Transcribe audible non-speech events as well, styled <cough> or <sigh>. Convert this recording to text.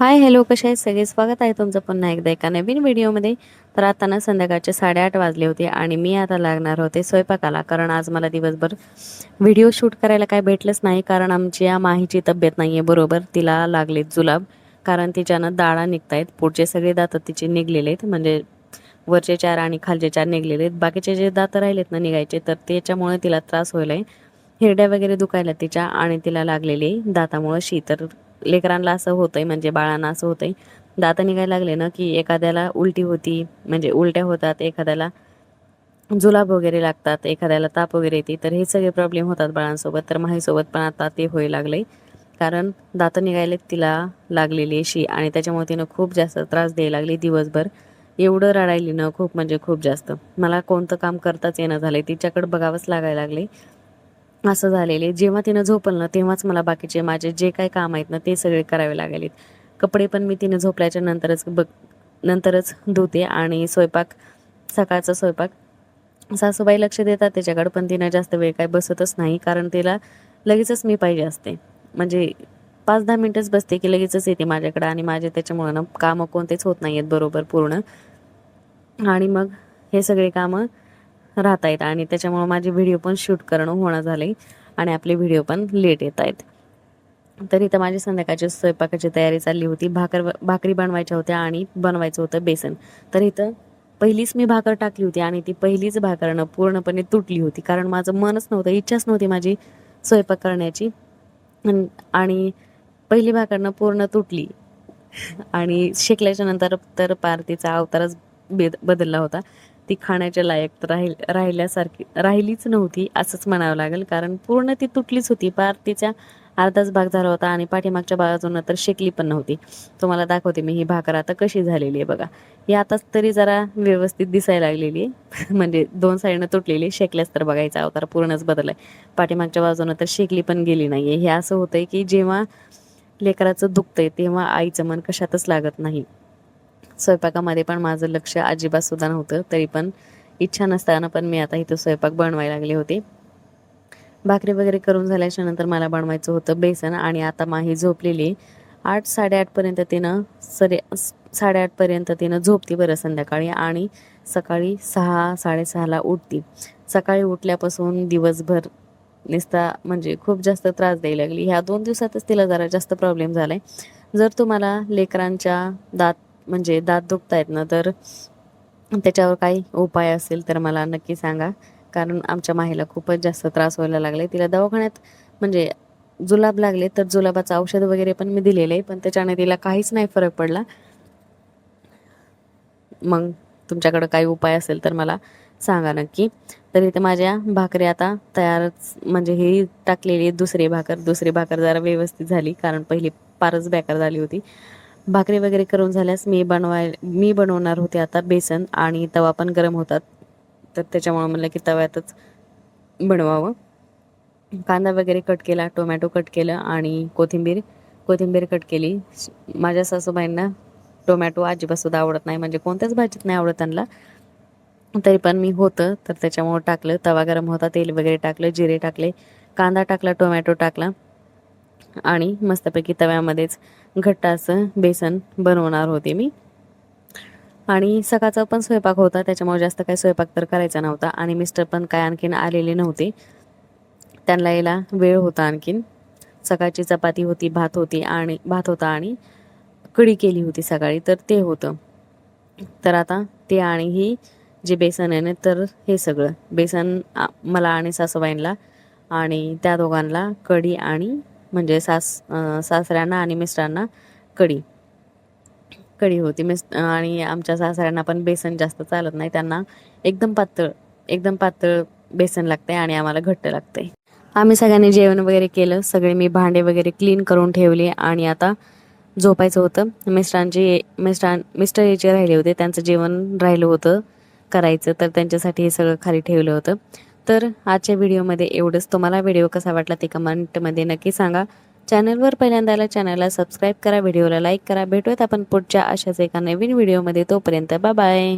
Hi hello कसे आहेत? सगळे स्वागत आहे तुमचं पुन्हा एकदा एका नवीन व्हिडिओमध्ये. तर आता ना संध्याकाळचे साडेआठ वाजले होते आणि मी आता लागणार होते स्वयंपाकाला. कारण आज मला दिवसभर व्हिडिओ शूट करायला काय भेटलंच नाही. कारण आमची या माहीची तब्येत नाही आहे बरोबर? तिला लागले जुलाब. कारण तिच्यानं दाळा निघत आहेत पुढचे सगळे दात तिचे निघलेले आहेत. म्हणजे वरचे चार आणि खालचे चार निघलेले आहेत. बाकीचे जे दात राहिलेत ना निघायचे तर त्याच्यामुळे तिला त्रास व्हायला आहे हिरड्या वगैरे दुखायला तिच्या आणि तिला लागलेली दातामुळं शी. तर लेकरांना असं होतंय म्हणजे बाळांना असं होतंय. दात निघायला लागले ना की एखाद्याला उलटी होती म्हणजे उलट्या होतात एखाद्याला जुलाब वगैरे लागतात एखाद्याला ताप वगैरे येते तर हे सगळे प्रॉब्लेम होतात बाळांसोबत. तर माहीसोबत पण आता ते व्हायला लागले कारण दात निघायले तिला लागलेली शी आणि त्याच्यामुळे तिनं खूप जास्त त्रास द्यायला लागली दिवसभर. एवढं रडायली ना खूप म्हणजे खूप जास्त. मला कोणतं काम करताच येणं झालं तिच्याकडे बघावंच लागायला लागले असं झालेले जेव्हा तिनं झोपलं तेव्हाच मला बाकीचे माझे जे काय काम आहेत ना ते सगळे करावे लागलेत. कपडे पण मी तिनं झोपल्याच्या नंतरच बघ नंतरच धुते आणि स्वयंपाक सकाळचा स्वयंपाक. सासूबाई लक्ष देतात त्याच्याकडे पण तिनं जास्त वेळ काय बसतच नाही कारण तिला लगेचच मी पाहिजे असते. म्हणजे पाच दहा मिनटंच बसते की लगेचच येते माझ्याकडं आणि माझे त्याच्यामुळं ना कामं कोणतेच होत नाही आहेत बरोबर पूर्ण. आणि मग हे सगळे कामं राहत आहेत आणि त्याच्यामुळं माझे व्हिडिओ पण शूट करणं होणं झाले आणि आपले व्हिडिओ पण लेट येत आहेत. तर इथं माझी संध्याकाळची स्वयंपाकाची तयारी चालली होती. भाकर भाकरी बनवायच्या होत्या आणि बनवायचं होतं बेसन. तर इथं पहिलीच मी भाकर टाकली होती आणि ती पहिलीच भाकरनं पूर्णपणे तुटली होती. कारण माझं मनच नव्हतं इच्छाच नव्हती माझी स्वयंपाक करण्याची. आणि पहिली भाकरनं पूर्ण तुटली. आणि शेकल्याच्या नंतर तर पार तिचा अवतारच बेद बदलला होता. ती खाण्याच्या लायक तर राहील राहिल्यासारखी राहिलीच नव्हती असंच म्हणावं लागेल. कारण पूर्ण ती तुटलीच होती. पार तिच्या अर्धाच भाग झाला होता आणि पाठीमागच्या बाजूनं तर शेकली पण नव्हती. तुम्हाला दाखवते मी ही भाकर आता कशी झालेली आहे बघा. ही आताच तरी जरा व्यवस्थित दिसायला लागलेली आहे. <laughs> म्हणजे दोन साईडनं तुटलेली शेकल्यास तर बघायचा अवतार पूर्णच बदललाय. पाठीमागच्या बाजूनं तर शेकली पण गेली नाही आहे हे असं होतंय की जेव्हा लेकराचं दुखतंय तेव्हा आईचं मन कशातच लागत नाही. स्वयंपाकामध्ये पण माझं लक्ष अजिबात सुद्धा नव्हतं तरी पण इच्छा नसताना पण मी आता इथं स्वयंपाक बनवायला लागले होते. भाकरी वगैरे करून झाल्याच्यानंतर मला बनवायचं होतं बेसन आणि आता माही झोपलेली आठ साडेआठपर्यंत तिनं सरे साडेआठपर्यंत तिनं झोपती बरं संध्याकाळी आणि सकाळी सहा साडेसहाला उठती. सकाळी उठल्यापासून दिवसभर निसता म्हणजे खूप जास्त त्रास द्यायला लागली. ह्या दोन दिवसातच तिला जरा जास्त प्रॉब्लेम झाला आहे जर तुम्हाला लेकरांच्या दात म्हणजे दात दुखत आहेत ना तर त्याच्यावर काही उपाय असेल तर मला नक्की सांगा. कारण आमच्या माहीला खूपच जास्त त्रास व्हायला लागले तिला दवाखान्यात म्हणजे जुलाब लागले तर जुलाबाचं औषध वगैरे पण मी दिलेलं आहे पण त्याच्याने तिला काहीच नाही फरक पडला. मग तुमच्याकडं काही उपाय असेल तर मला सांगा नक्की. तर इथे माझ्या भाकरी आता तयारच म्हणजे ही टाकलेली दुसरी भाकर. दुसरी भाकर जरा व्यवस्थित झाली कारण पहिली पारच बेकार झाली होती. भाकरी वगैरे करून झाल्यास मी बनवाय मी बनवणार होते आता बेसन आणि तवा पण गरम होतात. तर त्याच्यामुळं म्हणलं की तव्यातच बनवावं. कांदा वगैरे कट केला टोमॅटो कट केलं आणि कोथिंबीर कोथिंबीर कट केली. माझ्या सासूबाईंना टोमॅटो अजिबातसुद्धा आवडत नाही म्हणजे कोणत्याच भाजीत नाही आवडत त्यांना. तरी पण मी होतं तर त्याच्यामुळं टाकलं. तवा गरम होता तेल वगैरे टाकलं जिरे टाकले कांदा टाकला टोमॅटो टाकला. आणि मस्तपैकी तव्यामध्येच घट्ट असं बेसन बनवणार होते मी. आणि सकाळचा पण स्वयंपाक होता त्याच्यामुळे जास्त काही स्वयंपाक तर करायचा नव्हता आणि मिस्टर पण काय आणखीन आलेले नव्हते. त्यांना यायला वेळ होता आणखीन. सकाळची चपाती होती भात होती आणि भात होता आणि कढी केली होती सकाळी तर ते होतं. तर आता ते आणि ही जे बेसन आहे ना तर हे सगळं. बेसन मला आणि सासूबाईंना आणि त्या दोघांना कढी आणि म्हणजे सास सासऱ्यांना आणि मिस्टरांना कढी. कढी होती. मिस आणि आमच्या सासऱ्यांना पण बेसन जास्त चालत नाही. त्यांना एकदम पातळ एकदम पातळ बेसन लागते आणि आम्हाला घट्ट लागते आम्ही सगळ्यांनी जेवण वगैरे केलं. सगळे मी भांडे वगैरे क्लीन करून ठेवले आणि आता झोपायचं होतं. मिस्टरांची मिस्टरां मिस्टर याचे राहिले होते. त्यांचं जेवण राहिलं होतं करायचं. तर त्यांच्यासाठी हे सगळं खाली ठेवलं होतं. तर आजच्या व्हिडिओमध्ये एवढंच. तुम्हाला व्हिडिओ कसा वाटला ते कमेंटमध्ये नक्की सांगा. चॅनलवर पहिल्यांदा आला चॅनलला सबस्क्राईब करा व्हिडिओला लाईक करा. भेटूयात आपण पुढच्या अशाच एका नवीन व्हिडिओमध्ये. तोपर्यंत बाय बाय.